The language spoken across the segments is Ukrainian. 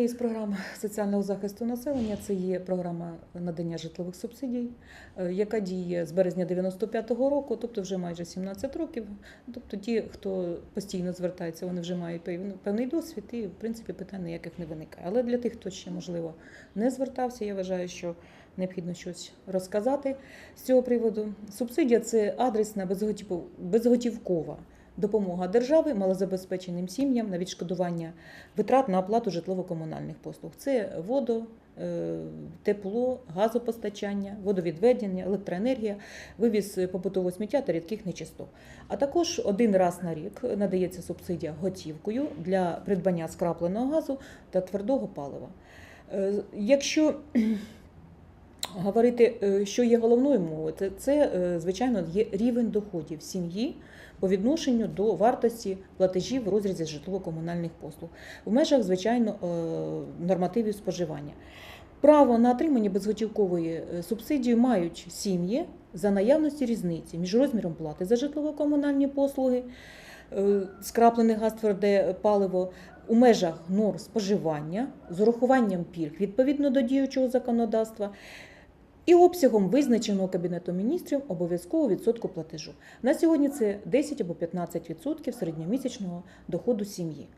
Однією з програм соціального захисту населення це є програма надання житлових субсидій, е, яка діє з березня 95-го року, тобто вже майже 17 років. Тобто ті, хто постійно звертається, вони вже мають певний досвід і, в принципі, питань ніяких не виникає. Але для тих, хто ще, можливо, не звертався, я вважаю, що необхідно щось розказати з цього приводу. Субсидія це адресна безготівкова допомога держави малозабезпеченим сім'ям на відшкодування витрат на оплату житлово-комунальних послуг. Це водо, е, тепло, газопостачання, водовідведення, електроенергія, вивіз побутового сміття та рідких нечистот. А також один раз на рік надається субсидія готівкою для придбання скрапленого газу та твердого палива. Е, Якщо говорити, е, що є головною мовою, це, звичайно є рівень доходів сім'ї по відношенню до вартості платежів в розрізі житлово-комунальних послуг в межах, звичайно, е, нормативів споживання. Право на отримання безготівкової е, субсидії мають сім'ї за наявності різниці між розміром плати за житлово-комунальні послуги, е, скраплений газ, тверде паливо у межах норм споживання з урахуванням пільг відповідно до діючого законодавства. І обсягом визначеного Кабінетом міністрів обов'язкового відсотку платежу. На сьогодні це 10 або 15% середньомісячного доходу сім'ї.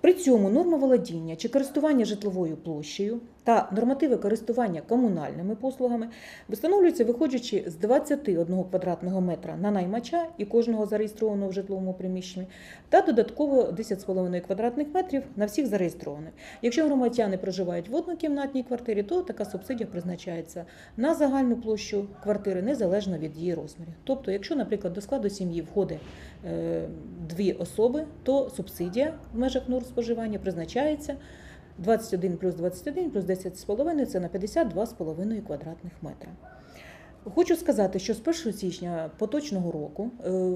При цьому норма володіння чи користування житловою площею та нормативи користування комунальними послугами встановлюються виходячи з 21 квадратного метра на наймача і кожного зареєстрованого в житловому приміщенні, та додатково 10,5 квадратних метрів на всіх зареєстрованих. Якщо громадяни проживають в однокімнатній квартирі, то така субсидія призначається на загальну площу квартири незалежно від її розмірів. Тобто, якщо, наприклад, до складу сім'ї входить е, дві особи, то субсидія в межах норм споживання призначається 21 плюс 21 плюс 10,5 це на 52,5 квадратних метра. Хочу сказати, що з 1 січня поточного року е,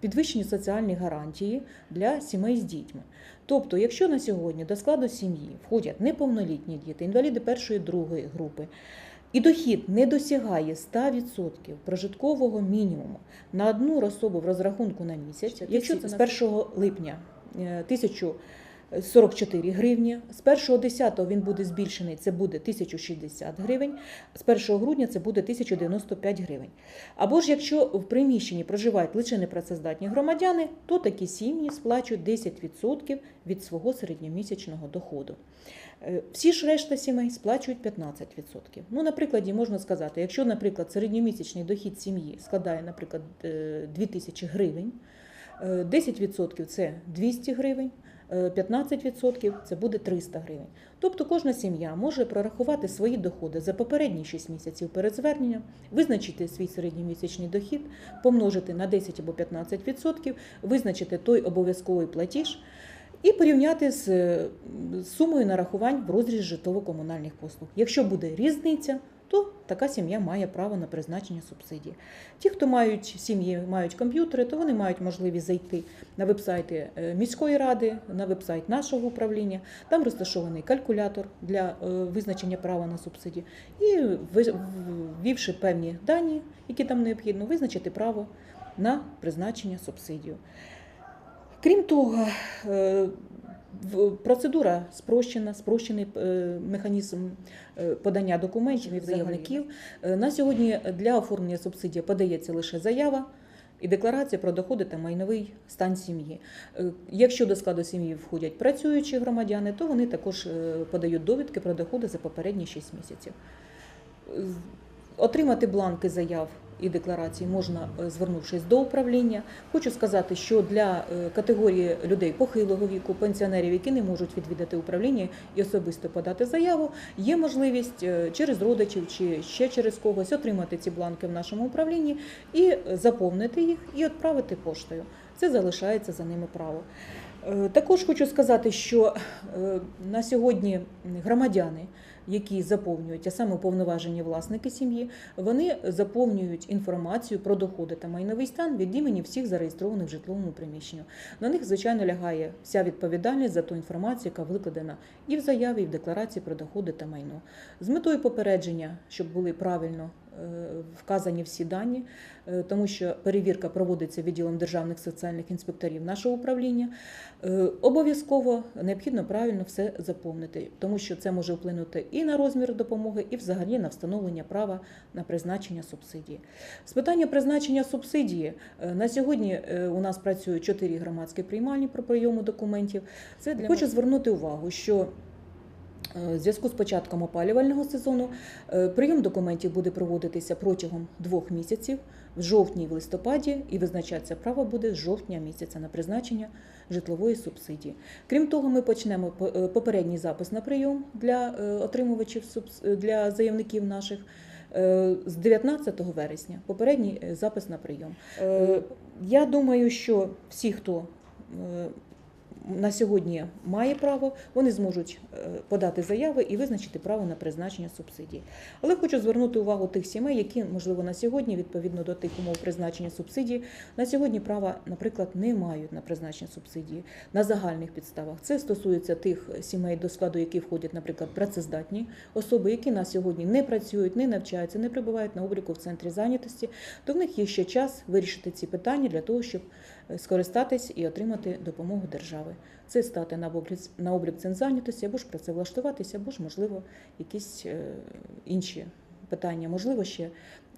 підвищені соціальні гарантії для сімей з дітьми. Тобто, якщо на сьогодні до складу сім'ї входять неповнолітні діти, інваліди першої другої групи, і дохід не досягає 100% прожиткового мінімуму на одну особу в розрахунку на місяць, якщо це з 1 липня е, 1000 44 гривні. З 1.10 він буде збільшений, це буде 1060 гривень, з 1 грудня це буде 1095 гривень. Або ж якщо в приміщенні проживають лише непрацездатні громадяни, то такі сім'ї сплачують 10% від свого середньомісячного доходу. Е, всі ж решта сімей сплачують 15%. Ну, на можна сказати, якщо, наприклад, середньомісячний дохід сім'ї складає, наприклад, е, 2000 гривень, е, 10% це 200 гривень. 15% це буде 300 гривень. Тобто кожна сім'я може прорахувати свої доходи за попередні 6 місяців перед зверненням, визначити свій середньомісячний дохід, помножити на 10 або 15%, визначити той обов'язковий платіж і порівняти з сумою нарахувань в розріз житлово-комунальних послуг. Якщо буде різниця, то така сім'я має право на призначення субсидії. Ті, хто мають сім'ї, мають комп'ютери, то вони мають можливість зайти на вебсайти е, міської ради, на вебсайт нашого управління. Там розташований калькулятор для е, визначення права на субсидію. І ввівши певні дані, які там необхідно, визначити право на призначення субсидію. Крім того, е, процедура спрощена, спрощений е, механізм е, подання документів і заявників. Е, На сьогодні для оформлення субсидії подається лише заява і декларація про доходи та майновий стан сім'ї. Якщо до складу сім'ї входять працюючі громадяни, то вони також подають довідки про доходи за попередні 6 місяців. Отримати бланки заяв і декларацій можна, е, звернувшись до управління. Хочу сказати, що для е, категорії людей похилого віку, пенсіонерів, які не можуть відвідати управління і особисто подати заяву, є можливість е, через родичів чи ще через когось отримати ці бланки в нашому управлінні і заповнити їх і відправити поштою. Це залишається за ними право. Також хочу сказати, що на сьогодні громадяни які заповнюють, а саме уповноважені власники сім'ї, вони заповнюють інформацію про доходи та майновий стан від імені всіх зареєстрованих в житловому приміщенні. На них, звичайно, лягає вся відповідальність за ту інформацію, яка викладена і в заяві, і в декларації про доходи та майно. З метою попередження, щоб були правильно вказані всі дані, е, тому що перевірка проводиться відділом державних соціальних інспекторів нашого управління. Е, Обов'язково необхідно правильно все заповнити, тому що це може вплинути і на розмір допомоги, і взагалі на встановлення права на призначення субсидії. З питання призначення субсидії е, на сьогодні е, у нас працюють чотири громадські приймальні про прийому документів. Це для хочу звернути увагу, що е, зв'язку з початком опалювального сезону е, прийом документів буде проводитися протягом двох місяців в жовтні і в листопаді, і визначатися право буде з жовтня місяця на призначення житлової субсидії. Крім того, ми почнемо е, попередній запис на прийом для е, отримувачів е, для заявників наших. е, З 19 вересня попередній е, запис на прийом. Е, Я думаю, що всі, хто е, сьогодні має право, вони зможуть е, подати заяви і визначити право на призначення субсидій. Але хочу звернути увагу тих сімей, які, можливо, на сьогодні, відповідно до тих умов призначення субсидії, на сьогодні права, наприклад, не мають на призначення субсидії на загальних підставах. Це стосується тих сімей, до складу яких входять, наприклад, працездатні особи, які на сьогодні не працюють, не навчаються, не перебувають на обліку в центрі зайнятості, то в них є ще час вирішити ці питання для того, щоб е, скористатись і отримати допомогу держави. Це стати на облік, на облік цензайнятості, або ж працевлаштуватися, або ж, можливо, якісь е, інші питання. Можливо, ще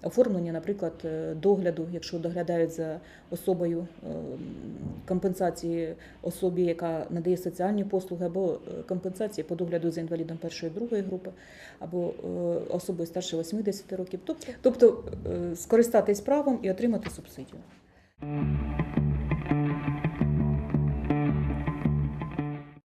оформлення, наприклад, е, догляду, якщо доглядають за особою е, компенсації особі, яка надає соціальні послуги, або компенсації по догляду за інвалідом першої другої групи, або особою старше 80 років. Тобто, скористатись правом і отримати субсидію.